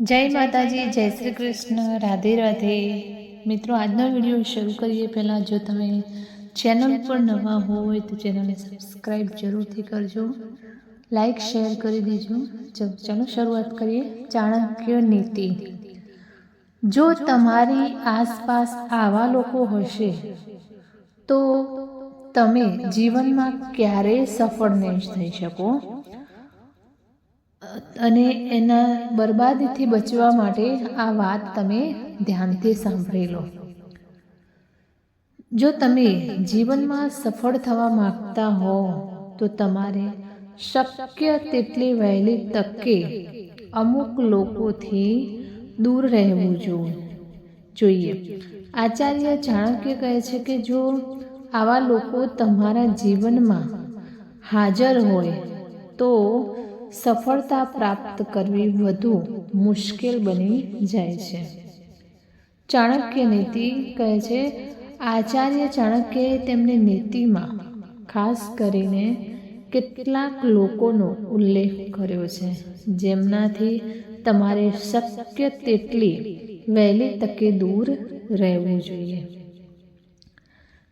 જય માતાજી, જય શ્રી કૃષ્ણ, રાધે રાધે. મિત્રો, આજનો વીડિયો શરૂ કરીએ પહેલાં. જો તમે ચેનલ પર નવા હોય તો ચેનલને સબસ્ક્રાઈબ જરૂરથી કરજો. લાઈક શેર કરી દેજો. ચલો શરૂઆત કરીએ. ચાણક્ય નીતિ. જો તમારી આસપાસ આવા લોકો હશે, તો તમે જીવનમાં ક્યારેય સફળ નહીં થઈ શકો? અને એના બરબાદીથી બચવા માટે આ વાત તમે ધ્યાનથી સાંભળી લો. જો તમે જીવનમાં સફળ થવા માગતા હો, તો તમારે શક્ય તેટલી વહેલી તકે અમુક લોકોથી દૂર રહેવું જોઈએ. આચાર્ય ચાણક્ય કહે છે કે જો આવા લોકો તમારા જીવનમાં હાજર હોય, તો સફળતા પ્રાપ્ત કરવી વધુ મુશ્કેલ બની જાય છે. ચાણક્ય નીતિ કહે છે, આચાર્ય ચાણક્યએ તેમની નીતિમાં ખાસ કરીને કેટલાક લોકોનો ઉલ્લેખ કર્યો છે. જેમનાથી તમારે શક્ય તેટલી વહેલી તકે દૂર રહેવું જોઈએ.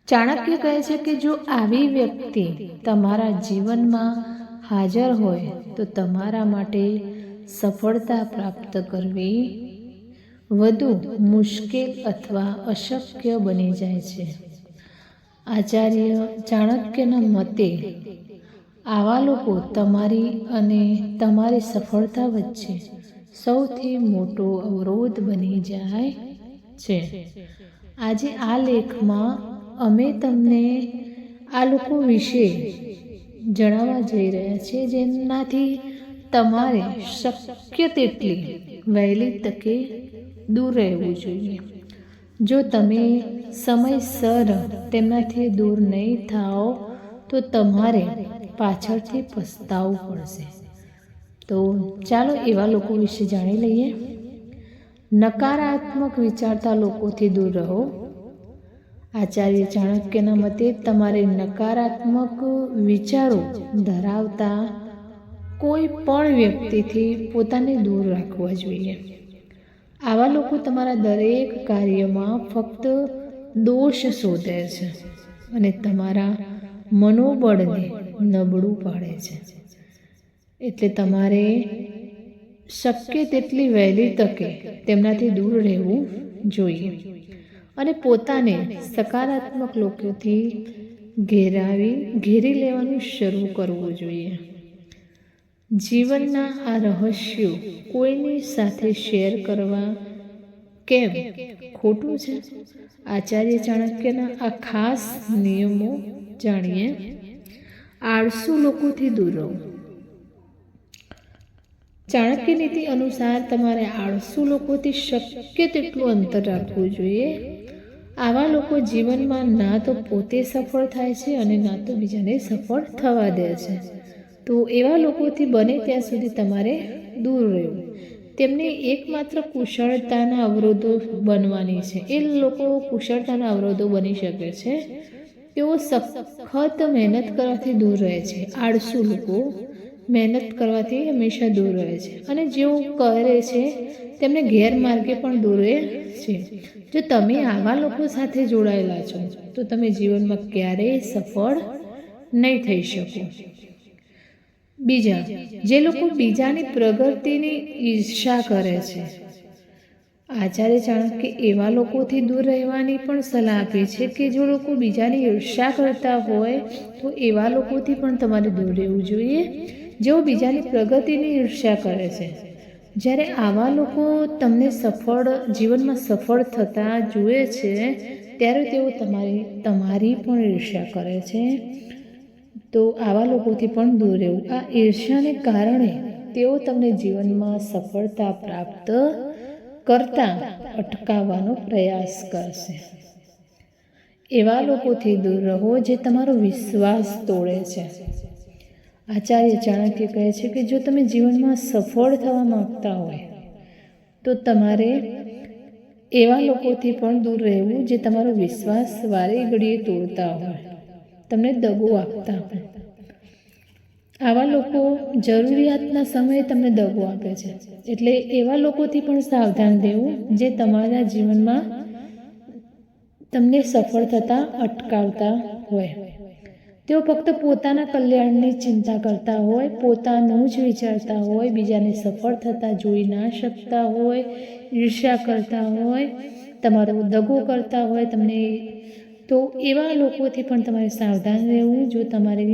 ચાણક્ય કહે છે કે જો આવી વ્યક્તિ તમારા જીવનમાં હાજર હોય તો તમારા માટે સફળતા પ્રાપ્ત કરવી વધુ મુશ્કેલ અથવા અશક્ય બની જાય છે. આચાર્ય ચાણક્યના મતે, આવા લોકો તમારી અને તમારી સફળતા વચ્ચે સૌથી મોટો અવરોધ બની જાય છે. આજે આ લેખમાં અમે તમને આ લોકો વિશે જણાવવા જઈ રહ્યા છે જેનાથી તમારે શક્ય તેટલી વહેલી તકે દૂર રહેવું જોઈએ. જો તમે સમયસર તેમનાથી દૂર નહીં થાઓ, તો તમારે પાછળથી પસ્તાવવું પડશે. તો ચાલો એવા લોકો વિશે જાણી લઈએ. નકારાત્મક વિચારતા લોકોથી દૂર રહો. આચાર્ય ચાણક્યના મતે તમારે નકારાત્મક વિચારો ધરાવતા કોઈ પણ વ્યક્તિથી પોતાને દૂર રાખવા જોઈએ. આવા લોકો તમારા દરેક કાર્યમાં ફક્ત દોષ શોધે છે અને તમારા મનોબળને નબળું પાડે છે. એટલે તમારે શક્ય તેટલી વહેલી તકે તેમનાથી દૂર રહેવું જોઈએ. અને પોતાને સકારાત્મક લોકોથી ઘેરાવી, ઘેરી લેવાનું શરૂ કરવું જોઈએ. જીવનના આ રહસ્યો કોઈની સાથે શેર કરવા કેમ? ખોટું છે? આચાર્ય ચાણક્યના આ ખાસ નિયમો જાણીએ? આળસુ લોકોથી દૂર રહો. ચાણક્ય નીતિ અનુસાર તમારે આળસુ લોકોથી શક્ય તેટલું અંતર રાખવું જોઈએ. આવા લોકો જીવનમાં ના તો પોતે સફળ થાય છે અને ના તો બીજાને સફળ થવા દે છે. તો એવા લોકોથી બને ત્યાં સુધી તમારે દૂર રહેવું. તેમને એકમાત્ર કુશળતાના અવરોધો બનવાની છે. એ લોકો કુશળતાના અવરોધો બની શકે છે. તેઓ સખત મહેનત કરવાથી દૂર રહે છે. આળસુ લોકો મહેનત કરવાથી હંમેશા દૂર રહે છે. અને જેઓ કરે છે, તેમને ગેરમાર્ગે પણ દૂર રહે છે. જો તમે આવા લોકો સાથે જોડાયેલા છો, તો તમે જીવનમાં ક્યારેય સફળ નહીં થઈ શકો. બીજા, જે લોકો બીજાની પ્રગતિની ઈર્ષા કરે છે, આચાર્ય ચાણક્ય એવા લોકોથી દૂર રહેવાની પણ સલાહ આપે છે કે જો લોકો બીજાની ઈર્ષા કરતા હોય, તો એવા લોકોથી પણ તમારે દૂર રહેવું જોઈએ. જેઓ બીજાની પ્રગતિની ઈર્ષ્યા કરે છે. જ્યારે આવા લોકો તમને સફળ, જીવનમાં સફળ થતા જુએ છે, ત્યારે તેઓ તમારી તમારી પણ ઈર્ષ્યા કરે છે. તો આવા લોકોથી પણ દૂર રહેવું. આ ઈર્ષ્યાને કારણે તેઓ તમને જીવનમાં સફળતા પ્રાપ્ત કરતા અટકાવવાનો પ્રયાસ કરશે. એવા લોકોથી દૂર રહો જે તમારો વિશ્વાસ તોડે છે. આચાર્ય ચાણક્ય કહે છે કે જો તમે જીવનમાં સફળ થવા માગતા હોય, તો તમારે એવા લોકોથી પણ દૂર રહેવું જે તમારો વિશ્વાસ વારે ઘડીએ તોડતા હોય. તમને દગો આપતા હોય. આવા લોકો જરૂરિયાતના સમયે તમને દગો આપે છે. એટલે એવા લોકોથી પણ સાવધાન રહેવું જે તમારા જીવનમાં તમને સફળ થતાં અટકાવતા હોય. તેઓ ફક્ત પોતાના કલ્યાણની ચિંતા કરતા હોય, પોતાનું જ વિચારતા હોય, બીજાને સફળ થતાં જોઈ ના શકતા હોય, ઈર્ષ્યા કરતા હોય, તમારો દગો કરતા હોય, તમને તો એવા લોકોથી પણ તમારે સાવધાન રહેવું. જો તમારે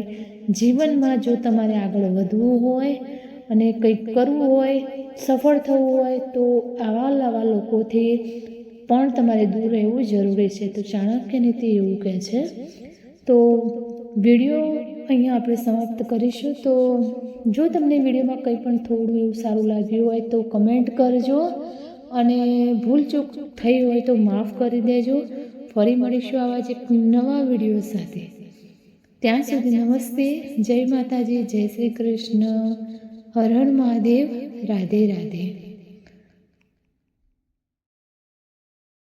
જીવનમાં, જો તમારે આગળ વધવું હોય અને કંઈક કરવું હોય, સફળ થવું હોય, તો આવા લાવા લોકોથી પણ તમારે દૂર રહેવું જરૂરી છે. તો ચાણક્ય નીતિ એવું કહે છે. તો વીડિયો અહીંયા આપણે સમાપ્ત કરીશું. તો જો તમને વિડીયોમાં કંઈ પણ થોડું એવું સારું લાગ્યું હોય તો કમેન્ટ કરજો અને ભૂલચૂક થઈ હોય તો માફ કરી દેજો. ફરી મળીશું આવા જ એક નવા વીડિયો સાથે. ત્યાં સુધી નમસ્તે. જય માતાજી, જય શ્રી કૃષ્ણ. હર હર મહાદેવ. રાધે રાધે.